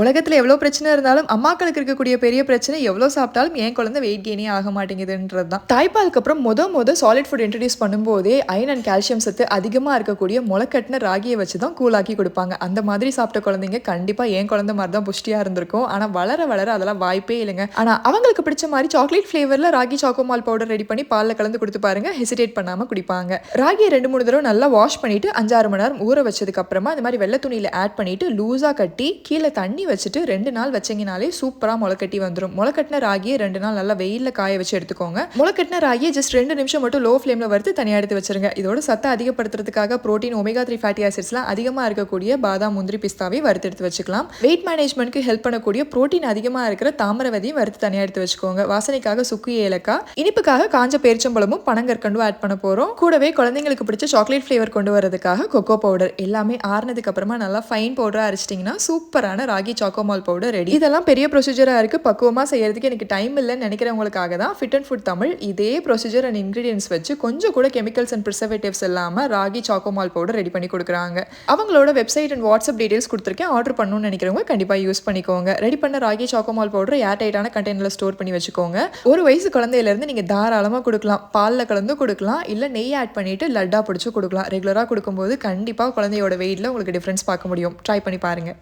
உலகத்தில் எவ்வளோ பிரச்சனை இருந்தாலும் அம்மாக்களுக்கு இருக்கக்கூடிய பெரிய பிரச்சனை எவ்வளோ சாப்பிட்டாலும் என் குழந்தை வெயிட் கெயினே ஆக மாட்டேங்குதுன்றது தான் தாய்ப்பாலுக்கு அப்புறம் முத முத சாலிட் ஃபுட் இன்ட்ரடியூஸ் பண்ணும்போதே அயன் அண்ட் கால்சியம் சத்து அதிகமாக இருக்கக்கூடிய முளைக்கட்டின ராகியை வச்சு தான் கூலாக்கி கொடுப்பாங்க. அந்த மாதிரி சாப்பிட்ட குழந்தைங்க கண்டிப்பாக என் குழந்தை மாதிரி தான் புஷ்டியாக இருந்திருக்கும். ஆனால் வளர வளர அதெல்லாம் வாய்ப்பே இல்லைங்க. ஆனால் அவங்களுக்கு பிடிச்ச மாதிரி சாக்லேட் ஃப்ளேவரில் ராகி சாக்கோமால் பவுடர் ரெடி பண்ணி பாலில் கலந்து கொடுத்து பாருங்க. ஹெசிடேட் பண்ணாமல் குடிப்பாங்க. ராகியை ரெண்டு மூணு தடவை நல்லா வாஷ் பண்ணிட்டு அஞ்சாறு மணி நேரம் ஊற வச்சதுக்கப்புறமா இந்த மாதிரி வெள்ளை துணியில் ஆட் பண்ணிட்டு லூஸாக கட்டி கீழே தண்ணி வச்சுட்டு ரெண்டு நாள் வச்சிங்கனாலே சூப்பராக முளைக்கட்டி வந்துடும் முளைக்கட்டின ராகியை ரெண்டு நாள் நல்லா வெயிலில் காய வச்சு எடுத்துக்கோங்க. முளைக்கட்டின ராகியை ஜஸ்ட் ரெண்டு நிமிஷம் மட்டும் லோ ஃப்ளேமில் வறுத்து தனியாக எடுத்து வச்சிருங்க. இதோட சத்தை அதிகப்படுத்துறதுக்காக ப்ரோட்டீன் ஒமேகா த்ரீ ஃபேட்டி ஆசிட்ஸ்லாம் அதிகமாக இருக்கக்கூடிய பாதாம் முந்திரி பிஸ்தாவை வறுத்து எடுத்து வச்சுக்கலாம். வெயிட் மேனேஜ்மெண்ட்க்கு ஹெல்ப் பண்ணக்கூடிய ப்ரோட்டீன் அதிகமாக இருக்கிற தாமரவதியும் வறுத்து தனியாக எடுத்து வச்சுக்கோங்க. வாசனைக்காக சுக்கு ஏலக்காய் இனிப்புக்காக காஞ்ச பேரிச்சம்பழமும் பனங்கற்கண்டும் ஆட் பண்ண போகிறோம் கூடவே குழந்தைங்களுக்கு பிடிச்ச சாக்லேட் ஃப்ளேவர் கொண்டு வரதுக்காக கொக்கோ பவுடர் எல்லாமே ஆறுனதுக்கு அப்புறமா நல்லா ஃபைன் பவுடராக அரைச்சிட்டிங்கன்னா சூப்பரான ராகி சாக்கோமால் பவுடர் ரெடி இதெல்லாம் பெரிய ப்ரொசீஜராக இருக்குது பக்குவமாக செய்யறதுக்கு எனக்கு டைம் இல்லைன்னு நினைக்கிறவங்களுக்காக தான் ஃபிட் அண்ட் ஃபுட் தமிழ் இதே ப்ரொசீஜர் அண்ட் இன்க்ரீடியன்ஸ் வச்சு கொஞ்சம் கூட கெமிக்கல்ஸ் அண்ட் ப்ரிசர்வேட்டிவ்ஸ் இல்லாமல் ராகி சாக்கோமால் பவுடர் ரெடி பண்ணி கொடுக்குறாங்க. அவங்களோட வெப்சைட் அண்ட் வாட்ஸ்அப் டீடைல்ஸ் கொடுத்துருக்கேன். ஆர்டர் பண்ணணும்னு நினைக்கிறவங்க கண்டிப்பாக யூஸ் பண்ணிக்கோங்க. ரெடி பண்ண ராகி சாக்கோமால் பவுடர் ஏர் டைட்டான கண்டெய்னரில் ஸ்டோர் பண்ணி வச்சுக்கோங்க. ஒரு வயசு குழந்தையிலேருந்து நீங்கள் தாராளமாக கொடுக்கலாம். பாலில் கலந்து கொடுக்கலாம். இல்லை நெய் ஆட் பண்ணிட்டு லட்டாக பிடிச்சி கொடுக்கலாம். ரெகுலராக கொடுக்கும்போது கண்டிப்பாக குழந்தையோட வெயிட்டில் உங்களுக்கு டிஃப்ரென்ஸ் பார்க்க முடியும். ட்ரை பண்ணி பாருங்கள்